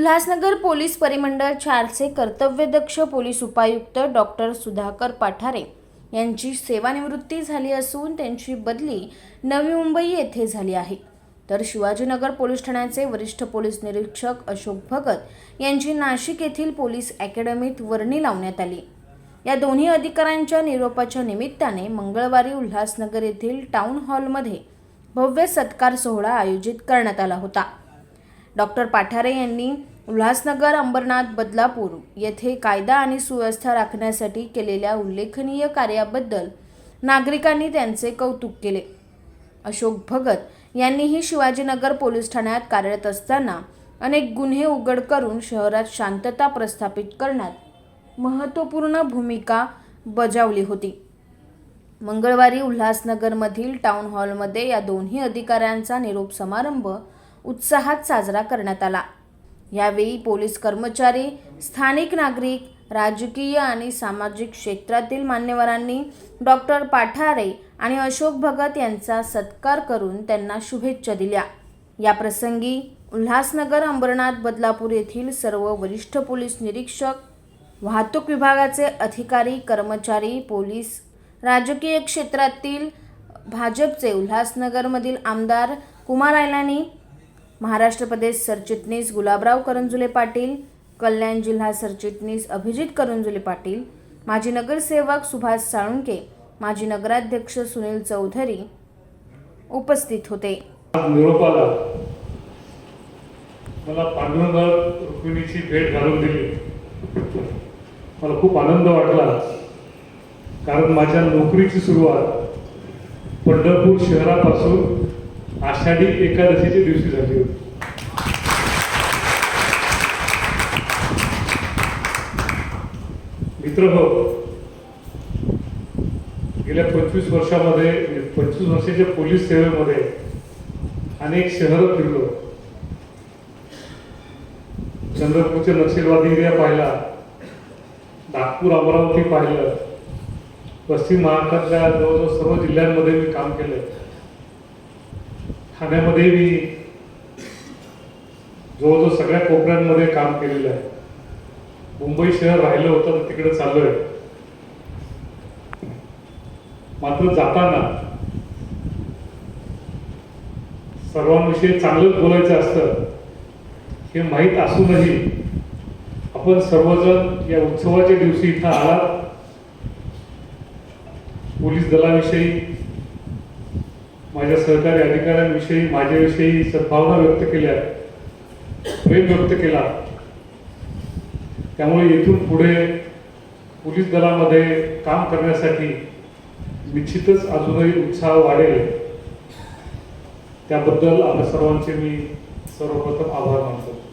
Ulhasnagar police परिमंडळ चारचे कर्तव्यदक्ष पोलीस उपायुक्त डॉक्टर सुधाकर पाठारे यांची सेवानिवृत्ती झाली असून त्यांची बदली नवी मुंबई येथे झाली आहे. तर शिवाजीनगर पोलीस ठाण्याचे वरिष्ठ पोलीस निरीक्षक अशोक भगत यांची नाशिक येथील पोलीस अकॅडमीत वर्णी लावण्यात आली. या दोन्ही अधिकाऱ्यांच्या निरोपाच्या निमित्ताने मंगळवारी उल्हासनगर येथील टाऊन हॉलमध्ये भव्य सत्कार सोहळा आयोजित करण्यात आला होता. डॉक्टर पाठारे यांनी उल्हासनगर अंबरनाथ बदलापूर येथे कायदा आणि सुव्यवस्था राखण्यासाठी केलेल्या उल्लेखनीय कार्याबद्दल नागरिकांनी त्यांचे कौतुक केले. अशोक भगत यांनीही शिवाजीनगर पोलीस ठाण्यात कार्यरत असताना अनेक गुन्हे उघड करून शहरात शांतता प्रस्थापित करण्यात महत्त्वपूर्ण भूमिका बजावली होती. मंगळवारी उल्हासनगरमधील टाउन हॉलमध्ये या दोन्ही अधिकाऱ्यांचा निरोप समारंभ उत्साहात साजरा करण्यात आला. यावेळी पोलीस कर्मचारी स्थानिक नागरिक राजकीय आणि सामाजिक क्षेत्रातील मान्यवरांनी डॉक्टर पाठारे आणि अशोक भगत यांचा सत्कार करून त्यांना शुभेच्छा दिल्या. या प्रसंगी उल्हासनगर अंबरनाथ बदलापूर येथील सर्व वरिष्ठ पोलीस निरीक्षक वाहतूक विभागाचे अधिकारी कर्मचारी पोलीस राजकीय क्षेत्रातील भाजपचे उल्हासनगरमधील आमदार कुमार आयलानी महाराष्ट्र प्रदेश सरचिटणीस गुलाबराव करंजुले पाटील कल्याण जिल्हा सरचिटणीस अभिजित करंजुले पाटील माजी नगरसेवक सुभाष साळुंके माजी नगराध्यक्ष सुनील चौधरी उपस्थित होते. मला पांडुरंगावर रुक्मिणीची भेट घालून दिली. मला खूप आनंद वाटला कारण माझ्या नोकरीची सुरुवात पंढरपूर शहरापासून आषाढी एकादशीच्या दिवशी झाली होती. मित्र हो गेल्या पंचवीस वर्षामध्ये पंचवीस वर्षाच्या पोलीस सेवेमध्ये अनेक शहरं फिरलो. चंद्रपूरचे नक्षलवादी एरिया पाहिला नागपूर अमरावती पाहिलं पश्चिम महाराष्ट्रातल्या जवळजवळ सर्व जिल्ह्यांमध्ये मी काम केलं. ठाण्यामध्ये मी जवळजवळ सगळ्या कोपऱ्यांमध्ये काम केलेलं आहे. मुंबई शहर राहिलं होतं तर तिकडे चाललोय. मात्र जाताना सर्वांविषयी चांगलंच बोलायचं असतं हे माहीत असूनही आपण सर्वजण या उत्सवाच्या दिवशी इथं आलात. पोलीस दलाविषयी माझ्या सहकारी अधिकाऱ्यांविषयी माझ्याविषयी सद्भावना व्यक्त केल्या प्रेम व्यक्त केला. त्यामुळे येथून पुढे पोलीस दलामध्ये काम करण्यासाठी निश्चितच अजूनही उत्साह वाढेल. त्याबद्दल आपल्या सर्वांचे मी सर्वप्रथम आभार मानतो.